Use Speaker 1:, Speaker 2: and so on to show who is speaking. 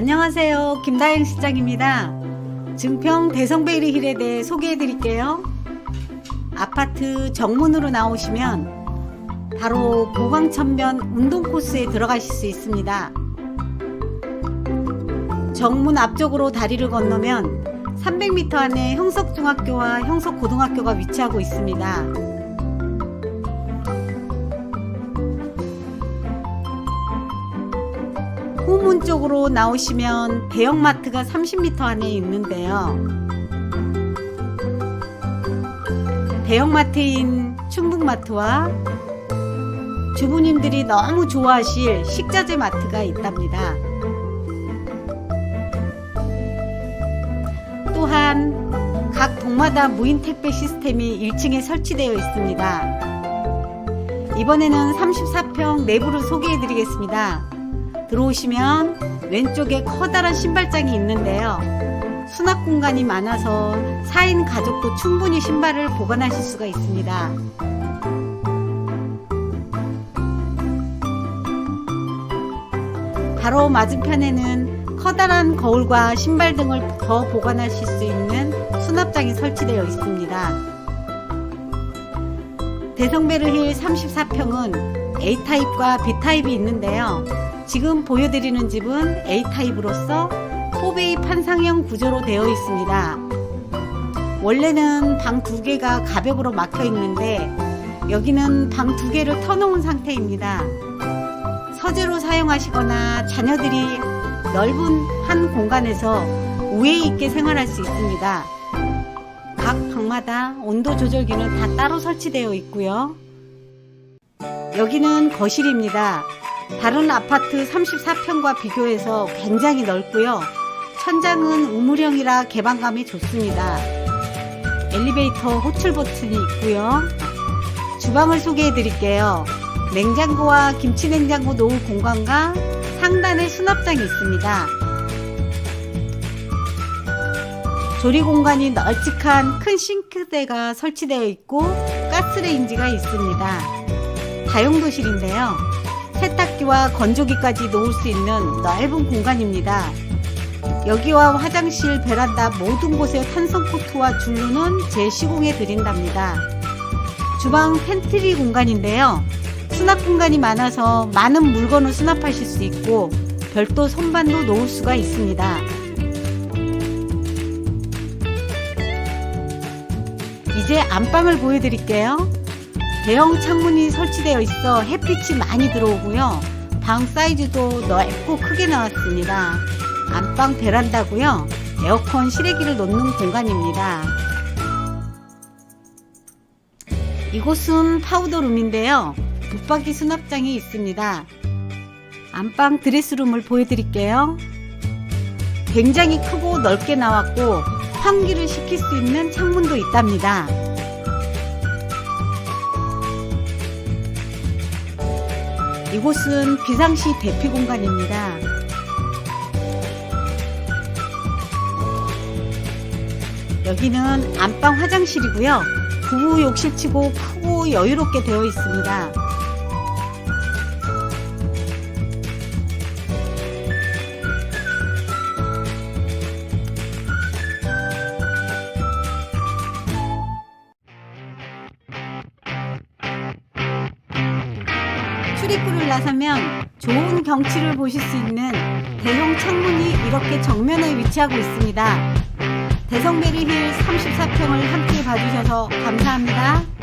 Speaker 1: 안녕하세요. 김다영 시장입니다. 증평 대성베리 힐에 대해 소개해 드릴게요. 아파트 정문으로 나오시면 바로 보광천면 운동 코스에 들어가실 수 있습니다. 정문 앞쪽으로 다리를 건너면 300m 안에 형석중학교와 형석고등학교가 위치하고 있습니다. 후문 쪽으로 나오시면 대형마트가 30m 안에 있는데요. 대형마트인 충북마트와 주부님들이 너무 좋아하실 식자재 마트가 있답니다. 또한 각 동마다 무인 택배 시스템이 1층에 설치되어 있습니다. 이번에는 34평 내부를 소개해 드리겠습니다. 들어오시면 왼쪽에 커다란 신발장이 있는데요. 수납 공간이 많아서 4인 가족도 충분히 신발을 보관하실 수가 있습니다. 바로 맞은편에는 커다란 거울과 신발 등을 더 보관하실 수 있는 수납장이 설치되어 있습니다. 대성베르힐 34평은 A타입과 B타입이 있는데요. 지금 보여드리는 집은 A타입으로서 포베이 판상형 구조로 되어 있습니다. 원래는 방 두 개가 가벽으로 막혀 있는데 여기는 방 두 개를 터놓은 상태입니다. 서재로 사용하시거나 자녀들이 넓은 한 공간에서 우애 있게 생활할 수 있습니다. 각 방마다 온도 조절기는 다 따로 설치되어 있고요. 여기는 거실입니다. 다른 아파트 34평과 비교해서 굉장히 넓고요. 천장은 우물형이라 개방감이 좋습니다. 엘리베이터 호출 버튼이 있고요. 주방을 소개해 드릴게요. 냉장고와 김치 냉장고 놓을 공간과 상단에 수납장이 있습니다. 조리 공간이 널찍한 큰 싱크대가 설치되어 있고 가스레인지가 있습니다. 다용도실인데요. 세탁기와 건조기까지 놓을 수 있는 넓은 공간입니다. 여기와 화장실, 베란다 모든 곳에 탄성 코트와 줄루는 재시공해 드린답니다. 주방 팬트리 공간인데요. 수납 공간이 많아서 많은 물건을 수납하실 수 있고 별도 선반도 놓을 수가 있습니다. 이제 안방을 보여드릴게요. 대형 창문이 설치되어 있어 햇빛이 많이 들어오고요. 방 사이즈도 넓고 크게 나왔습니다. 안방 베란다고요. 에어컨 실외기를 놓는 공간입니다. 이곳은 파우더룸인데요. 붙박이 수납장이 있습니다. 안방 드레스룸을 보여드릴게요. 굉장히 크고 넓게 나왔고 환기를 시킬 수 있는 창문도 있답니다. 이곳은 비상시 대피 공간입니다. 여기는 안방 화장실이고요. 부부 욕실치고 크고 여유롭게 되어 있습니다. 출입구를 나서면 좋은 경치를 보실 수 있는 대형 창문이 이렇게 정면에 위치하고 있습니다. 대성베리힐 34평을 함께 봐주셔서 감사합니다.